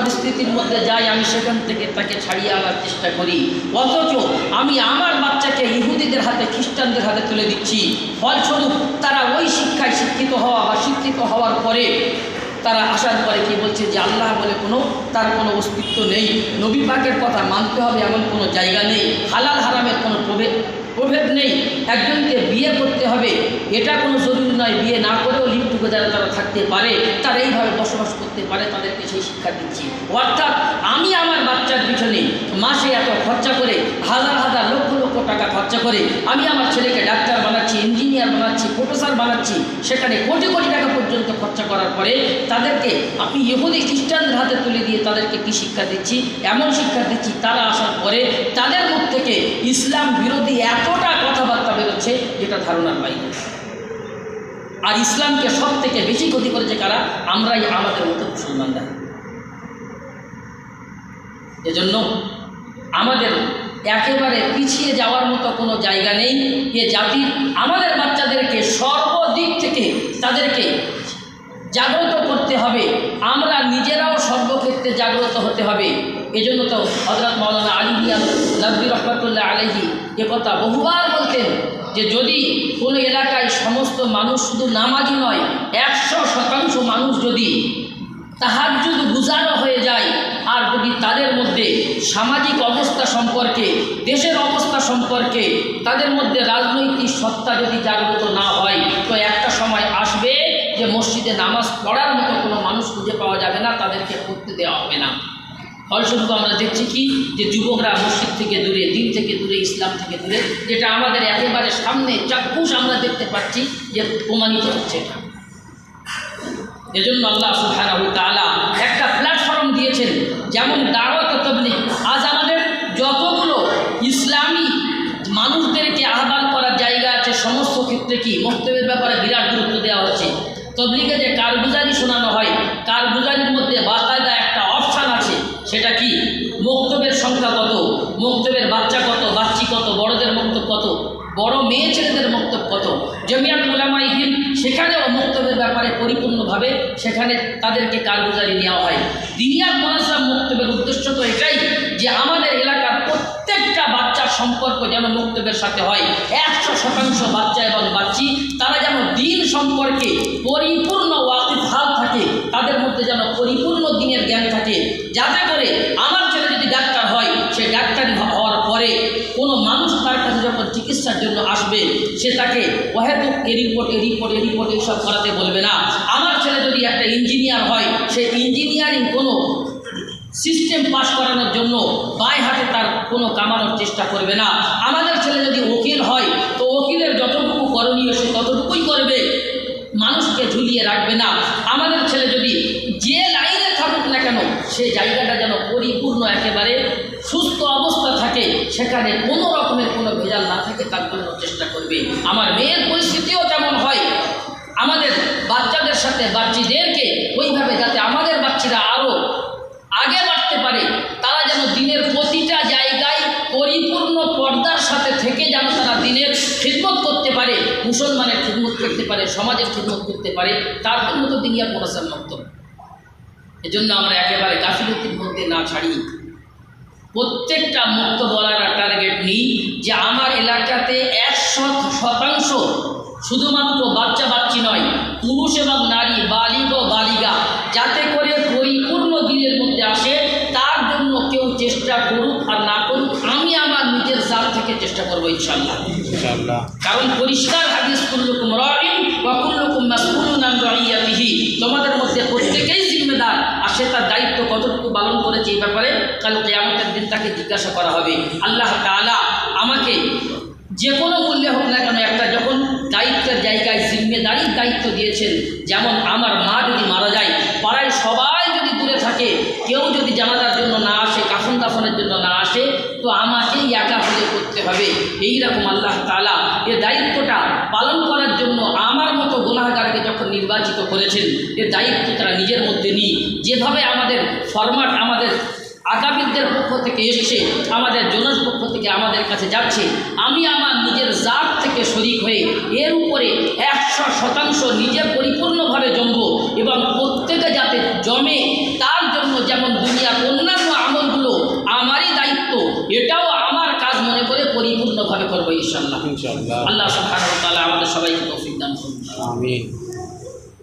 পরিস্থিতির মধ্যে যাই, আমি সেখান থেকে তাকে ছাড়িয়ে আনার চেষ্টা করি। অথচ আমি আমার বাচ্চাকে ইহুদিদের হাতে, খ্রিস্টানদের হাতে তুলে দিচ্ছি। ফলস্বরূপ তারা ওই শিক্ষায় শিক্ষিত হওয়া বা শিক্ষিত হওয়ার পরে তারা আসার পরে কি বলছে যে, আল্লাহ বলে কোনো, তার কোনো অস্তিত্ব নেই। নবী পাকের কথা মানতে হবে এমন কোনো জায়গা নেই। হালাল হারামের কোনো প্রভেদ প্রভেদ নেই। একজনকে বিয়ে করতে হবে, এটা কোনো জরুরি নয়। বিয়ে না করেও লিভ টুগেদারে তারা থাকতে পারে, তারা এইভাবে বসবাস করতে পারে, তাদেরকে সেই শিক্ষা দিচ্ছি। অর্থাৎ আমি আমার বাচ্চার পিছনে মাসে এত খরচা করে, হাজার হাজার লক্ষ লক্ষ টাকা খরচা করে, আমি আমার ছেলেকে ডাক্তার বানাচ্ছি ইঞ্জিনিয়ার বানাচ্ছি প্রফেসর বানাচ্ছি, সেখানে কোটি কোটি টাকা পর্যন্ত খরচা করার পরে তাদেরকে আপনি ইহুদি খ্রিস্টানদের হাতে তুলে দিয়ে তাদেরকে কি শিক্ষা দিচ্ছি? এমন শিক্ষা দিচ্ছি, তারা আসার পরে তাদের ইসলাম বিরোধী এতটা কথাবার্তা বেরোচ্ছে যেটা ধারণার বাইরে। আর ইসলামকে সব থেকে বেশি ক্ষতি করেছে কারা? আমরাই আমাদের মতো মুসলমানরা। এজন্য আমাদের একেবারে পিছিয়ে যাওয়ার মতো কোনো জায়গা নেই। এ জাতির আমাদের বাচ্চাদেরকে সর্বদিক থেকে তাদেরকে জাগ্রত করতে হবে। আমরা নিজেরাও সর্বক্ষেত্রে জাগ্রত হতে হবে। এজন্য তো হজরত মৌলানা আলী মিয়ান নব্বী রহমতুল্লাহ আলহী এ কথা বহুবার বলতেন যে যদি কোনো এলাকায় সমস্ত মানুষ শুধু নামাজি নয়, একশো শতাংশ মানুষ যদি তাহার যদি গুজারো হয়ে যায়, আর যদি তাদের মধ্যে সামাজিক অবস্থা সম্পর্কে, দেশের অবস্থা সম্পর্কে তাদের মধ্যে রাজনৈতিক সত্তা যদি জাগ্রত না হয়, তো একটা সময় আসবে যে মসজিদে নামাজ পড়ার মতো কোনো মানুষ খুঁজে পাওয়া যাবে না, তাদেরকে পড়তে দেওয়া হবে না। ফলস্বরূপ আমরা দেখছি কি? যে যুবকরা মসজিদ থেকে দূরে, দিন থেকে দূরে, ইসলাম থেকে দূরে, যেটা আমাদের একেবারে সামনে চাক্ষুষ আমরা দেখতে পাচ্ছি যে প্রমাণিত হচ্ছে এটা। এজন্য আল্লাহ সুবহানাহু তাআলা একটা প্ল্যাটফর্ম দিয়েছেন, যেমন দাওয়াত তবলিগ। আজ আমাদের যতগুলো ইসলামী মানুষদেরকে আহ্বান করার জায়গা আছে, সমস্ত ক্ষেত্রে কি? বক্তব্যের ব্যাপারে বিরাট গুরুত্ব দেওয়া হচ্ছে। তবলিগে যে কারগুজারি শোনানো হয়, কারগুজারির মধ্যে বাকায়দা একটা অপশান আছে সেটা কি বক্তব্যের সংখ্যা কত বক্তব্যের বাচ্চা কত, বাচ্চি কত, বড়দের বক্তব্য কত, বড় মেয়ে ছেলেদের বক্তব্য কত? জমিয়াত মোলামাই হিন্দ সেখানেও বক্তব্যের ব্যাপারে পরিপূর্ণভাবে সেখানে তাদেরকে কারগুজারি নেওয়া হয়। দিনিয়াত মনাসাম বক্তব্যের উদ্দেশ্য তো এটাই যে আমাদের এলাকার প্রত্যেকটা বাচ্চার সম্পর্ক যেন বক্তব্যের সাথে হয়। একশো শতাংশ বাচ্চা এবং বাচ্চি, তারা যেন দিন সম্পর্কে পরিপূর্ণ ওয়াকিফ হাল থাকে, তাদের মধ্যে যেন পরিপূর্ণ দিনের জ্ঞান থাকে, যাতে যখন চিকিৎসার জন্য আসবে, সে তাকে ওহেতুক এ রিপোর্ট এ রিপোর্ট এ রিপোর্ট এইসব করাতে বলবে না। আমার ছেলে যদি একটা ইঞ্জিনিয়ার হয়, সে ইঞ্জিনিয়ারিং কোনো সিস্টেম পাস করানোর জন্য বায় হাতে তার কোনো কামানোর চেষ্টা করবে না। আমাদের ছেলে যদি উকিল হয়, তো উকিলের যতটুকু করণীয় সে ততটুকুই করবে। মানুষকে ঝুলিয়ে রাখবে না। আমাদের ছেলে যদি যে লাইনে থাকুক না কেন, সে জায়গাটা যেন পরিপূর্ণ একেবারে সুস্থ অবস্থা থাকে, সেখানে কোনো ভেজাল না থাকে তার জন্য চেষ্টা করবে আমার মেয়ের পরিস্থিতিও যেমন হয়, আমাদের বাচ্চাদের সাথে বাচ্চিদেরকে ওইভাবে যাতে আমাদের বাচ্চারা আরও আগে বাড়তে পারে, তারা যেন দিনের প্রতিটা জায়গায় পরিপূর্ণ পর্দার সাথে থেকে যেন তারা দিনের খিদমত করতে পারে, মুসলমানের খিদমত করতে পারে, সমাজের খিদমত করতে পারে, তার জন্য তো দিনিয়া মোনাসার মক্তব্য এজন্য আমরা একেবারে গাফিলতির মধ্যে না ছাড়ি। প্রত্যেকটা মুক্ত বলার টার্গেট নিই যে আমার এলাকাতে একশো শতাংশ শুধুমাত্র বাচ্চা বাচ্চি নয় পুরুষ এবং নারী বালিগ ও বালিগা যাতে করে পরিপূর্ণ দিনের মধ্যে আসে তার জন্য কেউ চেষ্টা করুক আর না করুক আমি আমার নিজের জাত থেকে চেষ্টা করব ইনশাল্লাহ কারণ পরিষ্কার হাদিস কুল্লুকুম রাইন ওয়া কুল্লুকুম রাইয়াতিহি তোমাদের মধ্যে প্রত্যেকেই জিম্মেদার আর সে তার কতটুকু পালন করেছে এই ব্যাপারে কাল কিয়ামতের দিন তাকে জিজ্ঞাসা করা হবে। আল্লাহ তাআলা আমাকে যে কোনো মূল্যে হোক না কেন একটা যখন দায়িত্বের জায়গায় জিম্মেদারির দায়িত্ব দিয়েছেন, যেমন আমার মা যদি মারা যায়, পাড়ায় সবাই যদি দূরে থাকে, কেউ যদি জানাজার জন্য না আসে, কাফন দাফনের জন্য না আসে, তো আমাকেই একা হলে করতে হবে। এই রকম আল্লাহ তালা এ দায়িত্বটা পালন করার জন্য মতো গুণাগারকে যখন নির্বাচিত করেছেন এ দায়িত্ব তারা নিজের মধ্যে নিই যেভাবে আমাদের ফরম্যাট আমাদের আগামীদের পক্ষ থেকে এসছে আমাদের জনের পক্ষ থেকে আমাদের কাছে যাচ্ছে আমি আমার নিজের জাত থেকে শরিক হয়ে এর উপরে একশো শতাংশ নিজে পরিপূর্ণভাবে জমব এবং প্রত্যেকে যাতে জমে তার জন্য যেমন দুনিয়ার অন্যান্য আমলগুলো আমারই দায়িত্ব এটাও আমার কাজ মনে করে পরিপূর্ণভাবে করব ইনশাল্লাহ ইনশাআল্লাহ। আল্লাহ সুবহানাহু আমাদের সবাইকে তৌফিক দান করুন। 阿弥。